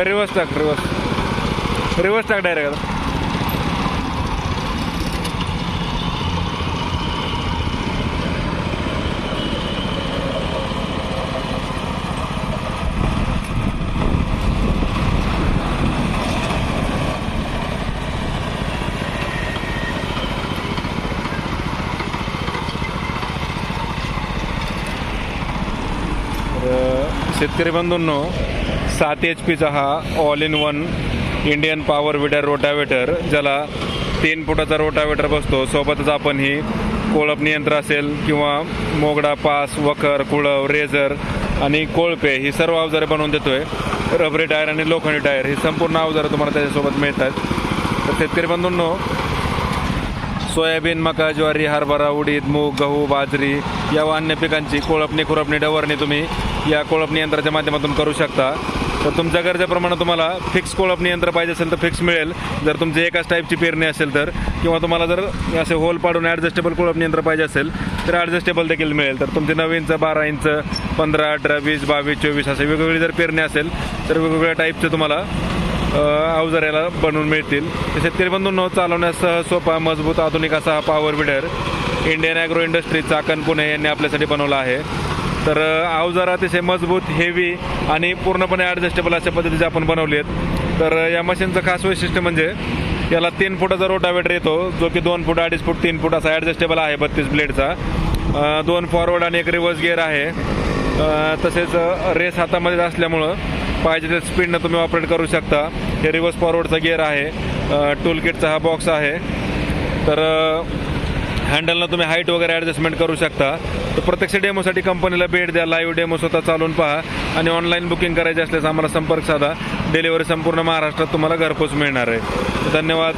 Reverse टाक reverse reverse टाक direct शेतकरी बंधूंनो सात एच पीचा हा all in one Indian power weeder rotavator ज्याला तीन फुटाचा रोटावेटर बसतो. सोबतच आपण ही कोळप यंत्र असेल किंवा मोगडा पास वखर कुळव रेझर आणि कोळपे ही सर्व अवजारे बनवून देतोय. रबरी टायर आणि लोखंडी टायर ही संपूर्ण अवजारं तुम्हाला त्याच्यासोबत मिळतात. तर शेतकरी बंधूंनो सोयाबीन मका ज्वारी हरभरा उडीद मूग गहू बाजरी या व अन्य पिकांची कोळपणी खुरपणी डवरणी तुम्ही या कोळपणी यंत्राच्या माध्यमातून करू शकता. तर तुमच्या गरजेप्रमाणे तुम्हाला फिक्स कोळपणी यंत्र पाहिजे असेल तर फिक्स मिळेल. जर तुमची एकाच टाईपची पेरणी असेल तर किंवा तुम्हाला जर असे होल पाडून ॲडजस्टेबल कोळपणी यंत्र पाहिजे असेल तर ॲडजस्टेबल देखील मिळेल. तर तुमचे नवीनचं बारा इंच पंधरा अठरा वीस बावीस चोवीस असे वेगवेगळी जर पेरणी असेल तर वेगवेगळ्या टाईपचे तुम्हाला अवजार याला बनवून मिळतील. तर शेतकरी बंधूंनो चालवण्यास सहज सोपा मजबूत आधुनिक असा हा power weeder Indian agro industry Chakan Pune यांनी आपल्यासाठी बनवला आहे. तर अवजार अतिशय मजबूत हेवी आणि पूर्णपणे ॲडजस्टेबल अशा पद्धतीचे आपण बनवले आहेत. तर या मशीनचं खास वैशिष्ट्य म्हणजे याला तीन फुटाचा रोटावेटर येतो जो की दोन फूट अडीच फूट तीन फूट असा ॲडजस्टेबल आहे बत्तीस ब्लेडचा दोन फॉरवर्ड आणि एक रिव्हर्स गिअर आहे. तसेच रेस हातामध्ये असल्यामुळं पाहिजे त्या स्पीडनं तुम्ही ऑपरेट करू शकता. हे रिव्हर्स फॉरवर्डचा गिअर आहे. टूल किटचा हा बॉक्स आहे. तर हँडलला तुम्ही हाईट वगैरे ॲडजस्टमेंट करू शकता. तर प्रत्यक्ष डेमोसाठी कंपनीला भेट द्या. लाईव्ह डेमो स्वतः चालून पहा. आणि ऑनलाईन बुकिंग करायची असल्यास आम्हाला संपर्क साधा. डिलिव्हरी संपूर्ण महाराष्ट्रात तुम्हाला घरपोच मिळणार आहे. धन्यवाद.